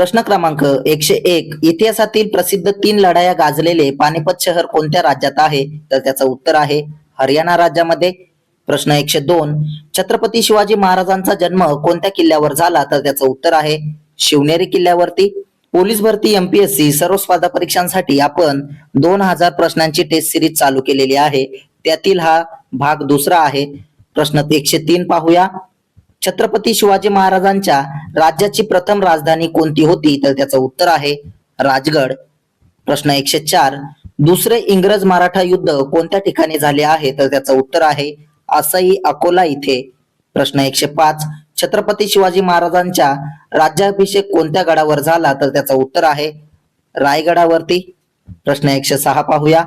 प्रश्न क्रमांक एकशे एक. इतिहासातील प्रसिद्ध तीन लढाया गाजलेले पानिपत शहर कोणत्या राज्यात आहे? तर त्याचं उत्तर आहे हरियाणा राज्यामध्ये. प्रश्न एकशे दोन. छत्रपती शिवाजी महाराजांचा जन्म कोणत्या किल्ल्यावर झाला? तर त्याचं उत्तर आहे शिवनेरी किल्ल्यावरती. पोलीस भरती एमपीएससी सर्व स्पर्धा परीक्षांसाठी आपण दोन हजार प्रश्नांची टेस्ट सिरीज चालू केलेली आहे. त्यातील हा भाग दुसरा आहे. प्रश्न एकशे तीन पाहूया. छत्रपती शिवाजी महाराजांच्या राज्याची प्रथम राजधानी कोणती होती? तर त्याचं उत्तर आहे राजगड. प्रश्न एकशे चार. दुसरे इंग्रज मराठा युद्ध कोणत्या ठिकाणी झाले आहे? तर त्याचं उत्तर आहे आसाई अकोला इथे. प्रश्न एकशे पाच. छत्रपती शिवाजी महाराजांच्या राज्याभिषेक कोणत्या गडावर झाला? तर त्याचं उत्तर आहे रायगडावरती. प्रश्न एकशे सहा पाहूया.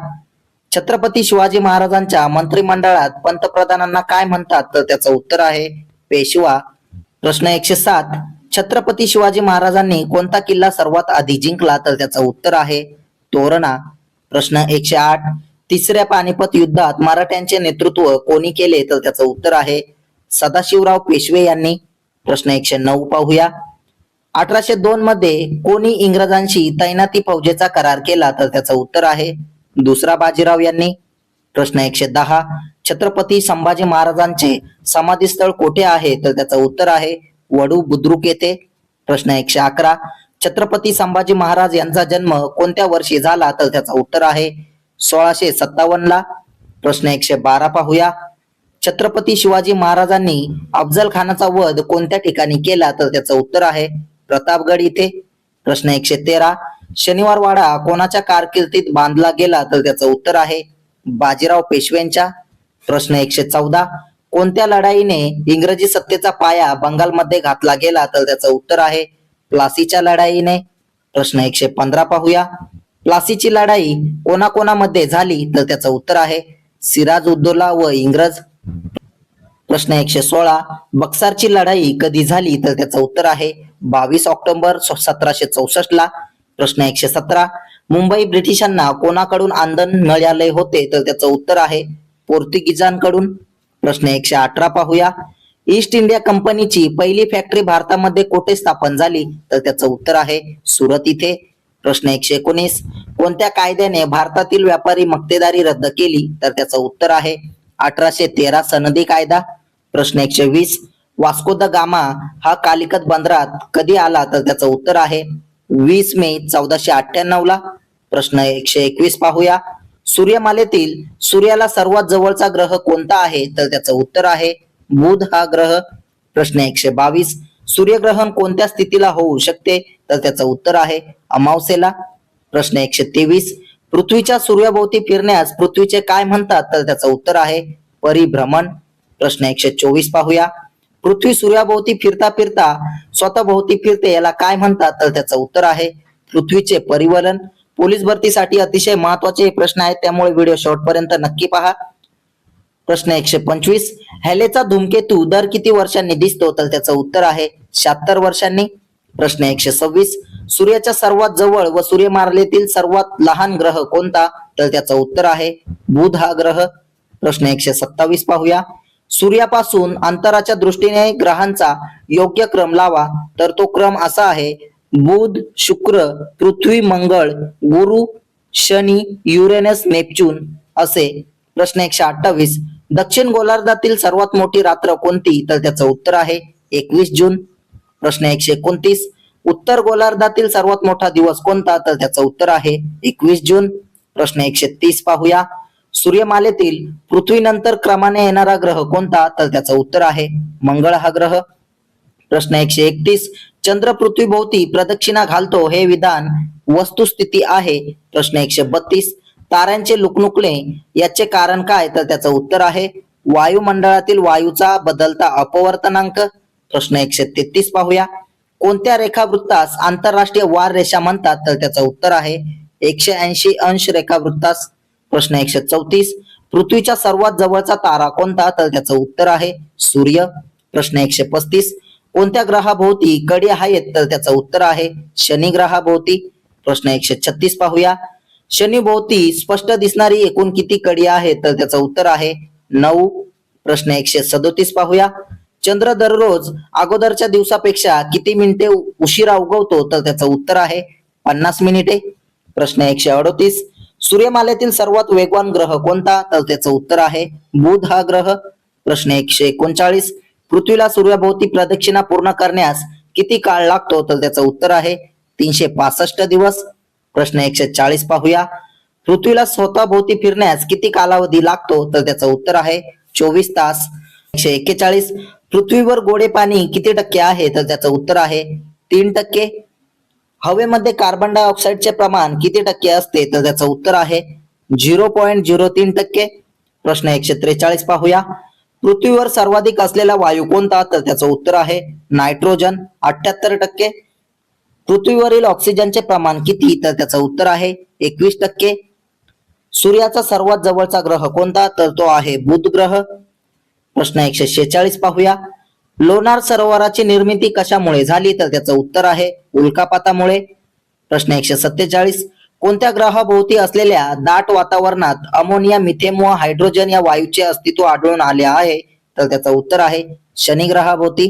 छत्रपती शिवाजी महाराजांच्या मंत्रिमंडळात पंतप्रधानांना काय म्हणतात? तर त्याचं उत्तर आहे पेशवा प्रश्न एकशे सात. छत्रपती शिवाजी महाराजांनी कोणता किल्ला सर्वात आधी जिंकला तर त्याचं उत्तर आहे तोरणा. प्रश्न एकशे आठ. तिसऱ्या पानिपत युद्धात मराठ्यांचे नेतृत्व कोणी केले तर त्याचं उत्तर आहे सदाशिवराव पेशवे यांनी. प्रश्न एकशे नऊ पाहूया. अठराशे दोन मध्ये कोणी इंग्रजांशी तैनाती फौजेचा करार केला तर त्याचं उत्तर आहे दुसरा बाजीराव यांनी. प्रश्न एकशे दहा. छत्रपती संभाजी महाराजांचे समाधीस्थळ कोठे आहे? तर त्याचं उत्तर आहे वडू बुद्रुक येथे. प्रश्न एकशे अकरा. छत्रपती संभाजी महाराज यांचा जन्म कोणत्या वर्षी झाला? तर त्याचं उत्तर आहे सोळाशे सत्तावन्न ला. प्रश्न एकशे बारा पाहूया. छत्रपती शिवाजी महाराजांनी अफजल खानाचा वध कोणत्या ठिकाणी केला? तर त्याचं उत्तर आहे प्रतापगड इथे. प्रश्न एकशे तेरा. शनिवार वाडा कोणाच्या कारकिर्दीत बांधला गेला? तर त्याचं उत्तर आहे बाजीराव पेशव्यांच्या. प्रश्न एकशे चौदा. कोणत्या लढाईने इंग्रजी सत्तेचा पाया बंगालमध्ये घातला गेला? तर त्याचं उत्तर आहे प्लासीच्या लढाईने. प्रश्न एकशे पंधरा पाहूया. प्लासीची लढाई कोणाकोणामध्ये झाली? तर त्याचं उत्तर आहे सिराज उद्दोला व इंग्रज. प्रश्न एकशे सोळा. बक्सारची लढाई कधी झाली? तर त्याचं उत्तर आहे बावीस ऑक्टोबर सतराशे चौसष्ट ला. प्रश्न एकशे सतरा. मुंबई ब्रिटिशांना कोणाकडून आंदोलन मिळाले होते? तर त्याचं उत्तर आहे पोर्तुगीजांकडून. प्रश्न एकशे अठरा पाहूया. ईस्ट इंडिया कंपनीची पहिली फॅक्टरी भारतामध्ये कोठे स्थापन झाली? तर त्याचं उत्तर आहे सुरत इथे. प्रश्न एकशे एकोणीस. कोणत्या कायद्याने भारतातील व्यापारी मक्तेदारी रद्द केली? तर त्याचं उत्तर आहे अठराशे तेरा सनदी कायदा. प्रश्न एकशे वीस. वास्को द गामा हा कालिकत बंदरात कधी आला? तर त्याचं उत्तर आहे वीस मे चौदाशे अठ्ठ्याण्णव ला प्रश्न एकशे एकवीस पाहूया. सूर्यमालेतील सूर्याला सर्वात जवळचा ग्रह कोणता आहे? तर त्याचं उत्तर आहे बुध हा ग्रह. प्रश्न एकशे बावीस. सूर्यग्रहण कोणत्या स्थितीला होऊ शकते? तर त्याचं उत्तर आहे अमावसेला प्रश्न एकशे तेवीस. पृथ्वीच्या सूर्याभोवती फिरण्यास पृथ्वीचे काय म्हणतात? तर त्याचं उत्तर आहे परिभ्रमण. प्रश्न एकशे चोवीस पाहूया. पृथ्वी सूर्याभोवती फिरता फिरता स्वतःभोवती फिरते याला काय म्हणतात? तर त्याचं उत्तर आहे पृथ्वीचे परिवलन. पोलीस भरतीसाठी अतिशय महत्त्वाचे प्रश्न आहेत त्यामुळे व्हिडिओ शेवटपर्यंत नक्की पहा. प्रश्न एकशे पंचवीस हॅलेचा धूमकेतू दर किती वर्षांनी दिसतो? तर त्याचं उत्तर आहे शहात्तर वर्षांनी. प्रश्न एकशे सव्वीस सूर्याच्या सर्वात जवळ व सूर्यमालेतील सर्वात लहान ग्रह कोणता? तर त्याचं उत्तर आहे बुध हा ग्रह. प्रश्न एकशे सत्तावीस पाहूया. सूर्यापासून अंतराच्या दृष्टीने ग्रहांचा योग्य क्रम लावा. तर तो क्रम असा आहे बुध शुक्र पृथ्वी मंगळ गुरु शनी युरेनस नेपच्यून असे प्रश्न एकशे अठ्ठावीस. दक्षिण गोलार्धातील सर्वात मोठी रात्र कोणती? तर त्याचं उत्तर आहे एकवीस जून. प्रश्न एकशे एकोणतीस. उत्तर गोलार्धातील सर्वात मोठा दिवस कोणता? तर त्याचं उत्तर आहे एकवीस जून. प्रश्न एकशे तीस पाहूया. सूर्यमालेतील पृथ्वीनंतर क्रमाने येणारा ग्रह कोणता? तर त्याचं उत्तर आहे मंगळ हा ग्रह. प्रश्न एकशे एकतीस. चंद्र पृथ्वीभोवती प्रदक्षिणा घालतो हे विधान वस्तुस्थिती आहे. प्रश्न एकशे बत्तीस. ताऱ्यांचे लुकलुकले याचे कारण काय? तर त्याचं उत्तर आहे वायुमंडळातील वायूचा बदलता अपवर्तनांक. प्रश्न एकशे तेहतीस पाहूया. कोणत्या रेखावृत्तास आंतरराष्ट्रीय वार रेषा म्हणतात? तर त्याचं उत्तर आहे एकशे ऐंशी अंश रेखावृत्तास. प्रश्न एकशे चौतीस. पृथ्वीच्या सर्वात जवळचा तारा कोणता? तर त्याचं उत्तर आहे सूर्य. प्रश्न एकशे पस्तीस. कोणत्या ग्रहाभोवती कडी आहेत? तर त्याचं उत्तर आहे शनी ग्रहाभोवती. प्रश्न एकशे छत्तीस पाहूया. शनी भोवती स्पष्ट दिसणारी एकूण किती कडी आहेत? तर त्याचं उत्तर आहे नऊ. प्रश्न एकशे सदोतीस पाहूया. चंद्र दररोज अगोदरच्या दिवसापेक्षा किती मिनिटे उशिरा उगवतो? तर त्याचं उत्तर आहे पन्नास मिनिटे. प्रश्न एकशे अडोतीस. सूर्यमालेतील सर्वात वेगवान ग्रह कोणता? तर त्याचं उत्तर आहे बुध हा ग्रह. प्रश्न एकशे एकोणचाळीस. पृथ्वीला सूर्याभोवती प्रदक्षिणा पूर्ण करण्यास किती काळ लागतो? तर त्याचं उत्तर आहे तीनशे पासष्ट दिवस. प्रश्न एकशे चाळीस पाहूया. पृथ्वीला स्वतःभोवती फिरण्यास किती कालावधी लागतो? तर त्याचं उत्तर आहे चोवीस तास. एकशे एक्केचाळीस. पृथ्वीवर गोडे पाणी किती टक्के आहे? तर त्याचं उत्तर आहे तीन टक्के. हवेमध्ये कार्बन डायऑक्साईडचे प्रमाण किती टक्के असते? तर त्याचं उत्तर आहे झिरो पॉईंट झिरो तीन टक्के. प्रश्न एकशे त्रेचाळीस पाहूया. पृथ्वीवर सर्वाधिक असलेला वायू कोणता? तर त्याचं उत्तर आहे नायट्रोजन. अठ्याहत्तर टक्के. पृथ्वीवरील ऑक्सिजनचे प्रमाण किती? तर त्याचं उत्तर आहे एकवीस टक्के. सूर्याचा सर्वात जवळचा ग्रह कोणता? तर तो आहे बुध ग्रह. प्रश्न एकशे शेचाळीस पाहूया. लोणार सरोवराची निर्मिती कशामुळे झाली? तर त्याचं उत्तर आहे उल्कापातामुळे. प्रश्न एकशे सत्तेचाळीस. कोणत्या ग्रहाभोवती असलेल्या दाट वातावरणात अमोनिया मिथेन व हायड्रोजन या वायूचे अस्तित्व आढळून आले आहे? तर त्याचं उत्तर आहे शनी ग्रहाभोवती.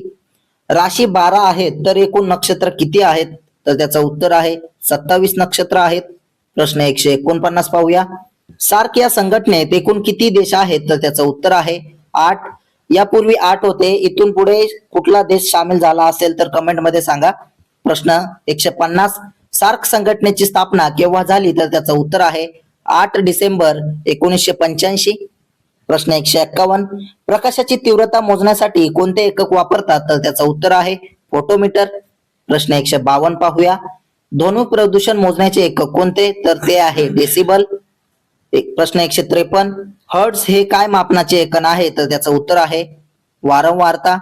राशी बारा आहेत तर एकूण नक्षत्र किती आहेत? तर त्याचं उत्तर आहे सत्तावीस नक्षत्र आहेत. प्रश्न एकशे एकोणपन्नास पाहूया. सार्क या संघटनेत एकूण किती देश आहेत? तर त्याचं उत्तर आहे आठ. यापूर्वी आठ होते. इथून पुढे कुठला देश सामील झाला असेल तर कमेंटमध्ये सांगा. प्रश्न एकशे पन्नास. सार्क संघटनेची स्थापना केव्हा झाली तर त्याचं उत्तर आहे आठ डिसेंबर एकोणीसशे पंच्याऐंशी. प्रश्न एकशे एक्कावन्न. प्रकाशाची तीव्रता मोजण्यासाठी कोणते एकक वापरतात तर त्याचं उत्तर आहे फोटोमीटर. प्रश्न एकशे बावन्न पाहूया. ध्वनी प्रदूषण मोजण्याचे एकक कोणते तर ते आहे डेसिबल. एक प्रश्न एकशे त्रेपन्न. हर्ट्स हे काय मापनाचे एकक आहे तर त्याचं उत्तर आहे वारंवारता.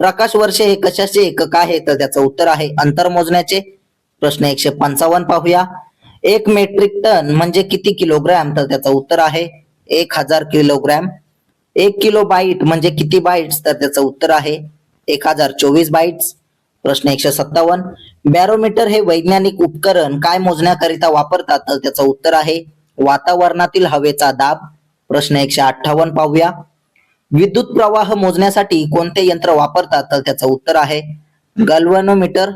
प्रकाश वर्ष हे कशाचे एकक आहे तर त्याचं उत्तर आहे अंतर मोजण्याचे. प्रश्न एकशे पंचावन्न पाहूया. एक मेट्रिक टन म्हणजे किती किलोग्रॅम? तर त्याचं उत्तर आहे एक हजार किलोग्रॅम. एक किलो बाईट म्हणजे किती बाईट्स? तर त्याचं उत्तर आहे एक हजार चोवीस बाईट्स. प्रश्न एकशे सत्तावन्न. बॅरोमीटर हे वैज्ञानिक उपकरण काय मोजण्याकरिता वापरतात? तर त्याचं उत्तर आहे वातावरणातील हवेचा दाब. प्रश्न एकशे अठ्ठावन्न पाहूया. विद्युत प्रवाह मोजण्यासाठी कोणते यंत्र वापरतात? तर त्याचं उत्तर आहे गल्वनोमीटर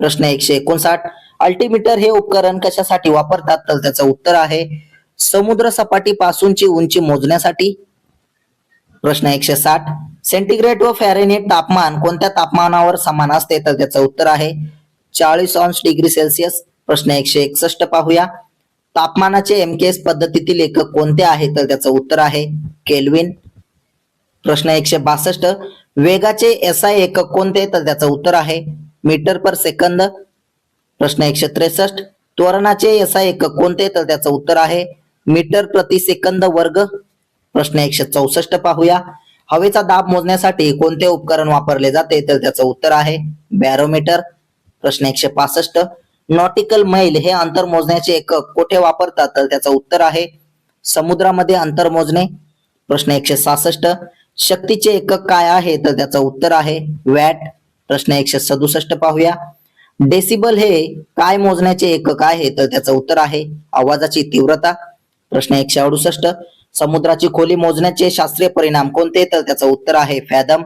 प्रश्न एकशे एकोणसाठ. अल्टीमीटर हे उपकरण कशासाठी वापरतात? तर त्याचं उत्तर आहे समुद्र सपाटीपासूनची उंची मोजण्यासाठी. प्रश्न एकशे साठ. सेंटीग्रेड व फॅरेनेट तापमान कोणत्या तापमानावर समान असते? तर त्याचं उत्तर आहे चाळीस अंश डिग्री सेल्सिअस. प्रश्न एकशे एकसष्ट पाहूया. तापमानाचे एमकेएस पद्धतीतील एकक कोणते आहे? तर त्याचं उत्तर आहे केल्विन. प्रश्न एकशे बासष्ट. वेगाचे एसआय एकक कोणते? तर त्याचं उत्तर आहे मीटर पर सेकंद. प्रश्न एकशे त्रेसष्ट. त्वरणाचे एसआय एकक कोणते? तर त्याचं उत्तर आहे मीटर प्रति सेकंद वर्ग. प्रश्न एकशे चौसष्ट पाहूया. हवेचा दाब मोजण्यासाठी कोणते उपकरण वापरले जाते? तर त्याचं उत्तर आहे बॅरोमीटर. प्रश्न एकशे पासष्ट. नॉटिकल मैल हे अंतर मोजण्याचे एकक कुठे वापरतात? तर त्याचं उत्तर आहे समुद्रामध्ये अंतर मोजणे. प्रश्न एकशे सहासष्ट. शक्तीचे एकक काय आहे? तर त्याचं उत्तर आहे वॅट. प्रश्न एकशे सदुसष्ट पाहूया. डेसिबल हे काय मोजण्याचे एकक आहे? तर त्याचं उत्तर आहे आवाजाची तीव्रता. प्रश्न एकशे अडुसष्ट. समुद्राची खोली मोजण्याचे शास्त्रीय परिणाम कोणते? तर त्याचं उत्तर आहे फॅदम.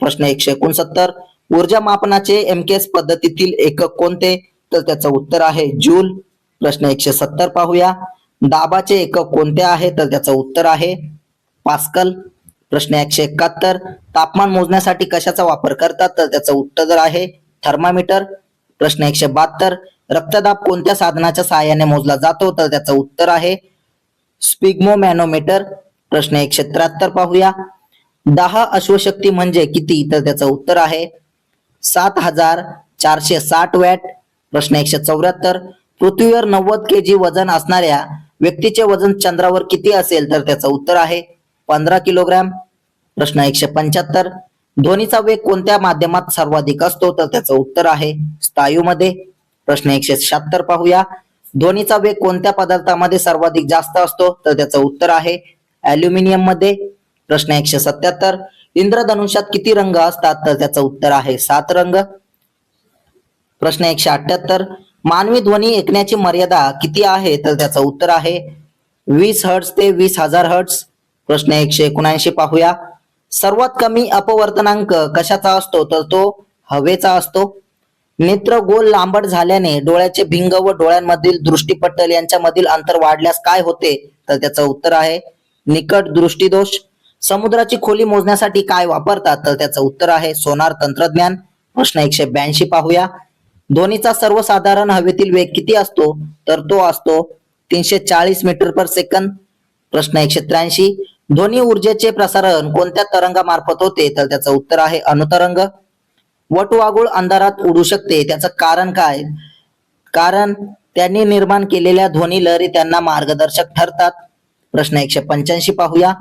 प्रश्न एकशे एकोणसत्तर. ऊर्जा मापनाचे एमकेएस पद्धतीतील एकक कोणते? तर त्याचं उत्तर आहे जूल. प्रश्न एकशे सत्तर पाहूया. दाबाचे एकक कोणते आहे? तर त्याचं उत्तर आहे पास्कल. प्रश्न एकशे एकाहत्तर तापमान मोजण्यासाठी कशाचा वापर करतात? तर त्याचं उत्तर आहे थर्मामीटर प्रश्न एकशे बहात्तर रक्तदाब कोणत्या साधनाच्या सहाय्याने मोजला जातो? तर त्याचं उत्तर आहे स्पिग्मोमॅनोमीटर. प्रश्न एकशे त्र्याहत्तर पाहूया. दहा अश्वशक्ती म्हणजे किती? तर त्याचं उत्तर आहे सात हजार चारशे साठ वॅट. प्रश्न एकशे चौऱ्याहत्तर पृथ्वीवर नव्वद के जी वजन असणाऱ्या व्यक्तीचे वजन चंद्रावर किती असेल? तर त्याचं उत्तर आहे पंधरा किलोग्रॅम. प्रश्न एकशे पंच्याहत्तर. ध्वनीचा वेग कोणत्या माध्यमात सर्वाधिक असतो? तर त्याचं उत्तर आहे स्थायूमध्ये प्रश्न एकशे शहात्तर पाहूया. ध्वनीचा वेग कोणत्या पदार्थामध्ये सर्वाधिक जास्त असतो? तर त्याचं उत्तर आहे अल्युमिनियममध्ये प्रश्न एकशे सत्याहत्तर. इंद्रधनुष्यात किती रंग असतात? तर त्याचं उत्तर आहे सात रंग. प्रश्न एकशे अठ्याहत्तर. मानवी ध्वनी ऐकण्याची मर्यादा किती आहे? तर त्याचं उत्तर आहे वीस हर्ट्स ते वीस हजार हर्ट्स प्रश्न एकशे एकोणऐंशी पाहूया. सर्वात कमी अपवर्तनांक कशाचा असतो? तर तो हवेचा असतो. नेत्र गोल लांबट झाल्याने डोळ्याचे भिंग व डोळ्यांमधील दृष्टीपटल यांच्यामधील अंतर वाढल्यास काय होते? तर त्याचं उत्तर आहे निकट दृष्टीदोष. समुद्राची खोली मोजण्यासाठी काय वापरतात? तर त्याचं उत्तर आहे सोनार तंत्रज्ञान. प्रश्न एकशे ब्याऐंशी पाहूया. ध्वनीचा सर्वसाधारण हवेतील वेग किती असतो? तर तो असतो तीनशे चाळीस मीटर पर सेकंद. प्रश्न एकशे त्र्याऐंशी. ध्वनी ऊर्जेचे प्रसारण कोणत्या तरंगामार्फत होते? तर त्याचं उत्तर आहे अणुतरंग वटवागुळ अंधारात उडू शकते. त्याचं कारण काय? कारण त्यांनी निर्माण केलेल्या ध्वनी लहरी त्यांना मार्गदर्शक ठरतात. प्रश्न एकशे पंच्याऐंशी पाहूया.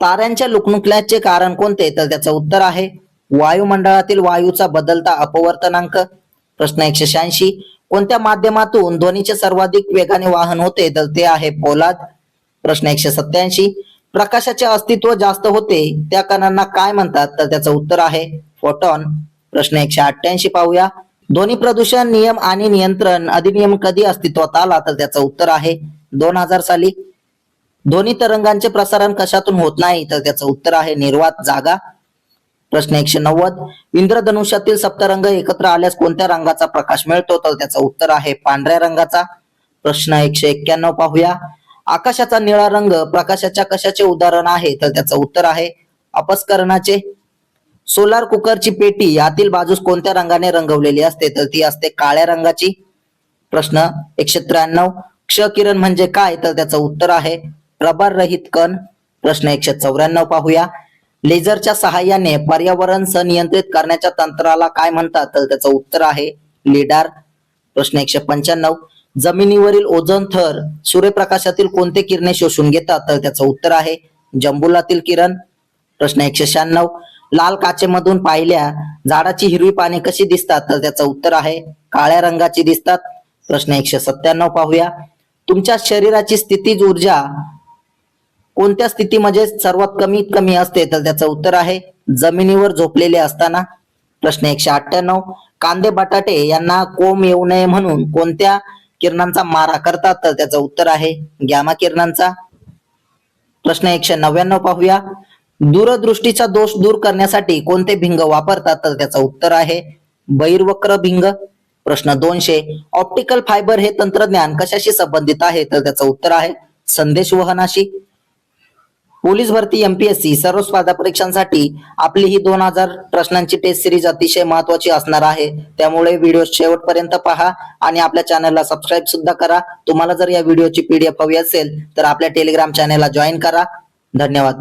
ताऱ्यांच्या लुकणुकल्याचे कारण कोणते? तर त्याचं उत्तर आहे वायुमंडळातील वायूचा बदलता अपवर्तनांक. प्रश्न एकशे शहाऐंशी. कोणत्या माध्यमातून ध्वनीचे सर्वाधिक वेगाने वाहन होते? तर ते आहे पोलाद. प्रश्न एकशे सत्याऐंशी प्रकाशाचे अस्तित्व जास्त होते त्या कणांना काय म्हणतात? तर त्याचं उत्तर आहे फोटॉन. प्रश्न एकशे अठ्ठ्याऐंशी पाहूया. ध्वनी प्रदूषण नियम आणि नियंत्रण अधिनियम कधी अस्तित्वात आला? तर त्याचं उत्तर आहे दोन हजार साली. ध्वनी तरंगांचे प्रसारण कशातून होत नाही? तर त्याचं उत्तर आहे निर्वात जागा. प्रश्न एकशे नव्वद. इंद्रधनुष्यातील सप्तरंग एकत्र आल्यास कोणत्या रंगाचा प्रकाश मिळतो? तर त्याचं उत्तर आहे पांढऱ्या रंगाचा. प्रश्न एकशे एक्क्याण्णव पाहूया. आकाशाचा निळा रंग प्रकाशाच्या कशाचे उदाहरण आहे? तर त्याचं उत्तर आहे अपस्करणाचे. सोलार कुकरची पेटी यातील बाजूस कोणत्या रंगाने रंगवलेली असते? तर ती असते काळ्या रंगाची. प्रश्न एकशे त्र्याण्णव. क्ष किरण म्हणजे काय? तर त्याचं उत्तर आहे प्रभार रहित कण. प्रश्न एकशे चौऱ्याण्णव पाहूया. लेझरच्या सहाय्याने पर्यावरण सनियंत्रित करण्याच्या तंत्राला काय म्हणतात? तर त्याचं उत्तर आहे लिडार. प्रश्न एकशे पंच्याण्णव. जमिनीवरील ओझोन थर सूर्यप्रकाशातील कोणते किरणे शोषून घेतात? तर त्याचं उत्तर आहे जंबुलातील किरण. प्रश्न एकशे शहाण्णव. लाल काचेमधून पाहिल्या झाडाची हिरवी पाने कशी दिसतात? तर त्याचं उत्तर आहे काळ्या रंगाची दिसतात. प्रश्न एकशे सत्त्याण्णव पाहूया. तुमच्या शरीराची स्थितीज ऊर्जा कोणत्या स्थितीमध्ये सर्वात कमीत कमी असते? तर त्याचं उत्तर आहे जमिनीवर झोपलेले असताना. प्रश्न एकशे अठ्ठ्याण्णव. कांदे बटाटे यांना कोंब येऊ नये म्हणून कोणत्या किरणांचा मारा करतात तर त्याचं उत्तर आहे गॅमा किरणांचा. प्रश्न एकशे नव्याण्णव पाहूया. दूरदृष्टीचा दोष दूर करण्यासाठी कोणते भिंग वापरतात तर त्याचं उत्तर आहे बहिर्वक्र भिंग. प्रश्न दोनशे ऑप्टिकल फायबर हे तंत्रज्ञान कशाशी संबंधित आहे तर त्याचं उत्तर आहे संदेश वहनाशी. पोलीस भरती एमपीएससी सर्व स्पर्धा परीक्षांसाठी आपली ही दोन हजार प्रश्नांची टेस्ट सिरीज अतिशय महत्वाची असणार आहे. त्यामुळे व्हिडिओ शेवटपर्यंत पहा आणि आपल्या चॅनलला सबस्क्राईब सुद्धा करा. तुम्हाला जर या व्हिडिओची पीडीएफ हवी असेल तर आपल्या टेलिग्राम चॅनलला जॉईन करा. धन्यवाद.